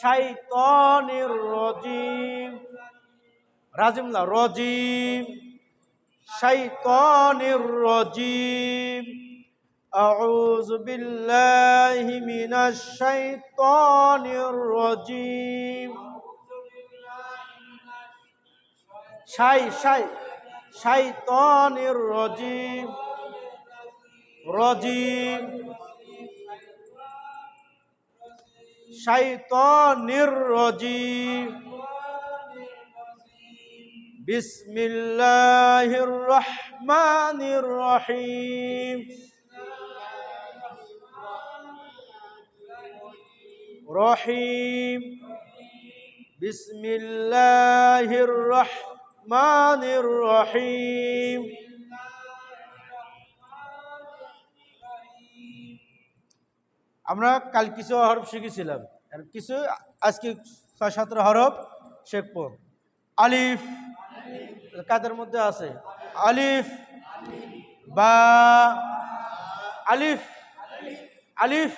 شيطان الرجيم রাজিম না রজিম شيطان الرجيم أعوذ بالله من الشيطان الرجيم شاي شاي شيطان الرجيم رجيم شيطان الرجيم بسم الله الرحمن الرحيم رحيم. بسم الله الرحمن الرحيم আমরা কাল কিছু হরফ শিখেছিলাম। আর কিছু, আজকে ছয়, সতেরো হরফ শিখব। আলিফ। কাদের মধ্যে আছে? আলিফ। বা। আলিফ। আলিফ।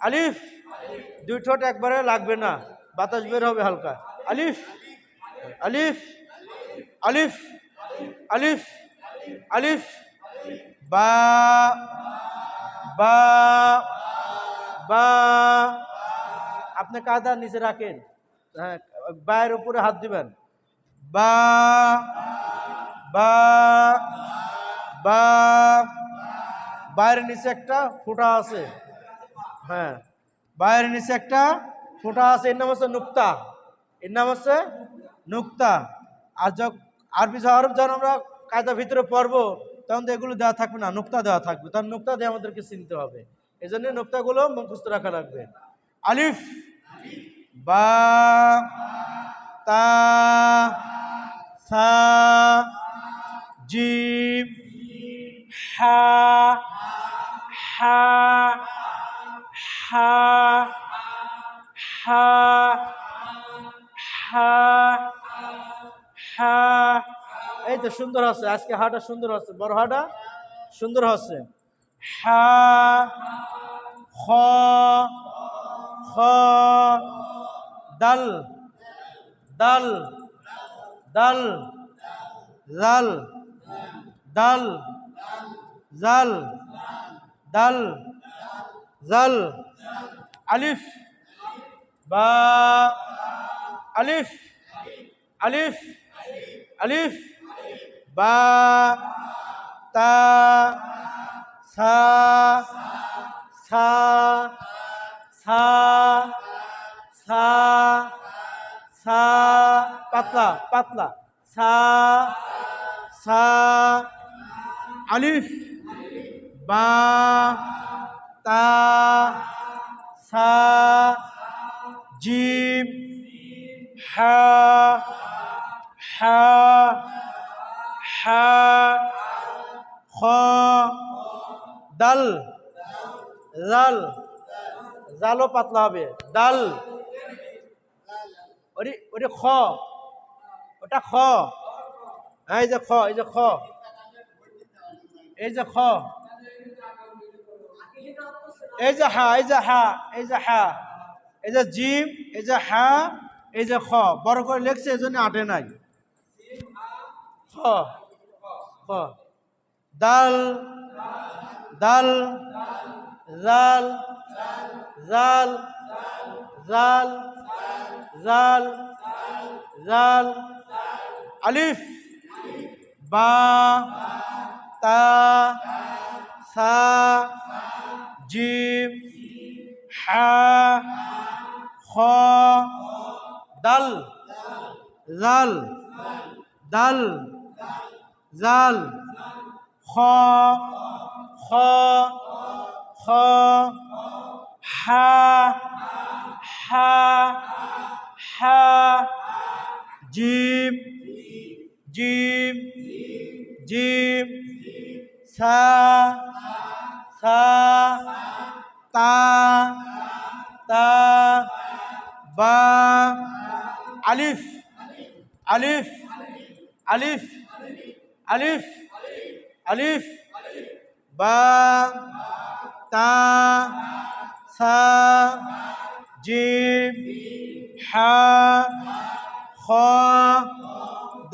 আলিফ। দুই ঠোঁট একবারে লাগবে না। বাতাস বের হবে হালকা। আলিফ। আলিফ। আলিফ। আলিফ। আলিফ। বা। বা। বা আপনি কাদা নিচে রাখেন। হ্যাঁ বায়ের উপরে হাত দিবেন। বা বা বা বাইরের নিচে একটা ফোঁটা আছে। হ্যাঁ বাইরের নিচে একটা ফোঁটা আছে। এর নাম হচ্ছে নুক্তা। এর নাম হচ্ছে নুক্তা। আর যখন আরবি হরফ যখন আমরা কায়দা ভিতরে পড়ব, তখন তো এগুলো দেওয়া থাকবে না, নুক্তা দেওয়া থাকবে। তখন নুক্তা দিয়ে আমাদেরকে চিনতে হবে। এই জন্য নুক্তাগুলো মুখস্থ রাখা লাগবে। আলিফ, বা, তা, সা, জিম, হা হা হা হা হা হা। এই তো সুন্দর আছে আজকে হাটা সুন্দর আছে বড় হাটা সুন্দর হচ্ছে। হা, খ খ, দাল দাল দাল জাল দাল জাল দাল জাল আলিফ, বা, আলিফ আলিফ আলিফ, বা, তা সা সা সা সা সা, পাতলা পাতলা, সা সা, আলিফ, বা, তা, সা, জিম, হা হা হা, খ দাল জাল। জালও পাতলা হবে। দাল ওরে ওরে খ। ওটা খ। হ্যাঁ এই যে খ, এই যে খ। এই যে খ। এই যে হা, এই যে হা, এই যে হা। এই যে জিম, এই যে হা, এই যে খ। বড় করে লেখছে, এই আটে নাই। খ। খ। দাল দাল, জাল জাল জাল জাল জাল, আলিফ, বা, তা, সা, জিম, হা, খ, দাল, জাল দাল, জাল, খ খ খ, হা হা হা, জিম জিম জিম, সা সা, তা তা, বা, আলিফ আলিফ আলিফ আলিফ আলিফ বা তা সা জিম হা খ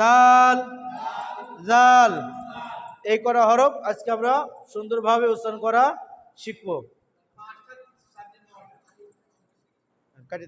দাল জাল এই করা হরফ আজকে আমরা সুন্দরভাবে উচ্চারণ করা শিখব কাটি।